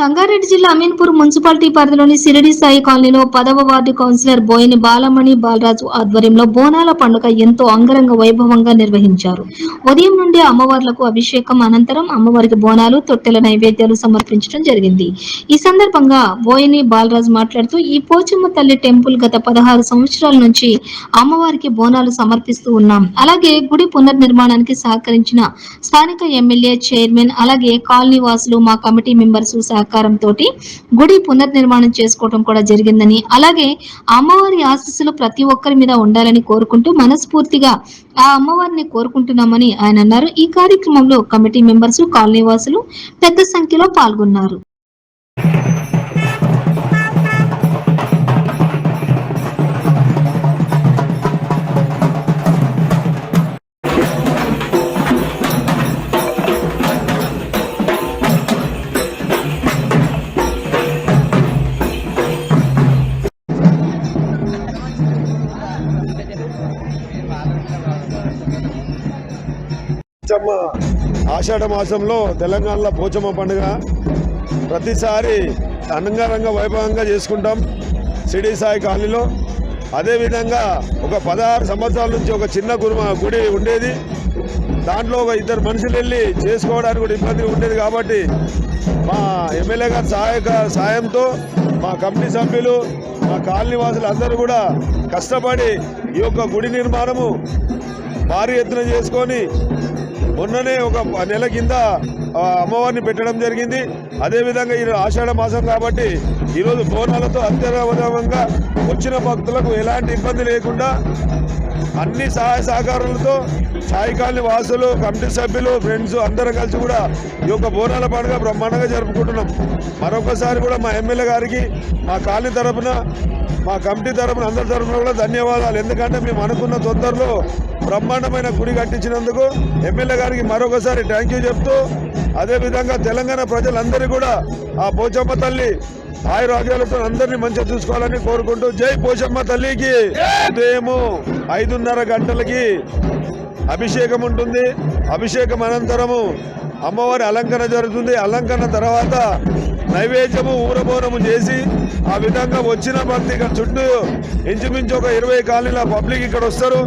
సంగారెడ్డి జిల్లా అమీన్పూర్ మున్సిపాలిటీ పరిధిలోని సిరిడి సాయి కాలనీలో పదవ వార్డు కౌన్సిలర్ బోయిని బాలమణి బాలరాజు ఆధ్వర్యంలో బోనాల పండుగ ఎంతో అంగరంగ వైభవంగా నిర్వహించారు. ఉదయం నుండి అమ్మవార్లకు అభిషేకం అనంతరం అమ్మవారికి బోనాలు తొట్టెల నైవేద్యాలు సమర్పించడం జరిగింది. ఈ సందర్భంగా బోయిని బాలరాజు మాట్లాడుతూ ఈ పోచమ్మ తల్లి టెంపుల్ గత పదహారు సంవత్సరాల నుంచి అమ్మవారికి బోనాలు సమర్పిస్తూ ఉన్నాం. అలాగే గుడి పునర్నిర్మాణానికి సహకరించిన స్థానిక ఎమ్మెల్యే చైర్మన్ అలాగే కాలనీ వాసులు మా కమిటీ మెంబర్స్ సహకారంతో గుడి పునర్నిర్మాణం చేసుకోవడం కూడా జరిగిందని అలాగే అమ్మవారి ఆశీస్సులు ప్రతి ఒక్కరి మీద ఉండాలని కోరుకుంటూ మనస్ఫూర్తిగా ఆ అమ్మవారిని కోరుకుంటున్నామని ఆయన అన్నారు. ఈ కార్యక్రమంలో కమిటీ మెంబర్స్ కాలనీ వాసులు పెద్ద సంఖ్యలో పాల్గొన్నారు. పోచమ్మ ఆషాఢ మాసంలో తెలంగాణలో పోచమ్మ పండుగ. ప్రతిసారి అంగరంగ వైభవంగా చేసుకుంటాం సిడి సాయి కాలనీలో. అదేవిధంగా ఒక పదహారు సంవత్సరాల నుంచి ఒక చిన్న గురుమ గుడి ఉండేది. దాంట్లో ఒక ఇద్దరు మనుషులు వెళ్ళి చేసుకోవడానికి కూడా ఇబ్బంది ఉండేది కాబట్టి మా ఎమ్మెల్యే గారి సహాయక సాయంతో మా కమిటీ సభ్యులు మా కాలనీ వాసులు అందరూ కూడా కష్టపడి ఈ యొక్క గుడి నిర్మాణము భారీ ఎత్తున చేసుకొని మొన్ననే ఒక నెల కింద అమ్మవారిని పెట్టడం జరిగింది. అదేవిధంగా ఈ ఆషాఢ మాసం కాబట్టి ఈరోజు బోనాలతో అత్యవధంగా వచ్చిన భక్తులకు ఎలాంటి ఇబ్బంది లేకుండా అన్ని సహాయ సహకారాలతో సాయి కాలనీ వాసులు కమిటీ సభ్యులు ఫ్రెండ్స్ అందరం కలిసి కూడా ఈ యొక్క బోనాల పండుగ బ్రహ్మాండంగా జరుపుకుంటున్నాం. మరొకసారి కూడా మా ఎమ్మెల్యే గారికి మా కాలనీ తరపున మా కమిటీ తరపున అందరి తరపున కూడా ధన్యవాదాలు. ఎందుకంటే మేము అనుకున్న తొందరలో బ్రహ్మాండమైన గుడి కట్టించినందుకు ఎమ్మెల్యే గారికి మరొకసారి థ్యాంక్ యూ చెప్తూ అదేవిధంగా తెలంగాణ ప్రజలందరూ కూడా ఆ పోచమ్మ తల్లి ఆయురాగ్యాలతో అందరినీ మంచిగా చూసుకోవాలని కోరుకుంటూ జై పోషమ్మ తల్లికి. ఉదయము ఐదున్నర గంటలకి అభిషేకం ఉంటుంది. అభిషేకం అనంతరము అమ్మవారి అలంకరణ జరుగుతుంది. అలంకరణ తర్వాత నైవేద్యము ఊరబోనము చేసి ఆ విధంగా వచ్చిన భక్తి చుట్టూ ఇంచుమించు ఒక ఇరవై కాలనీల పబ్లిక్ ఇక్కడ వస్తారు.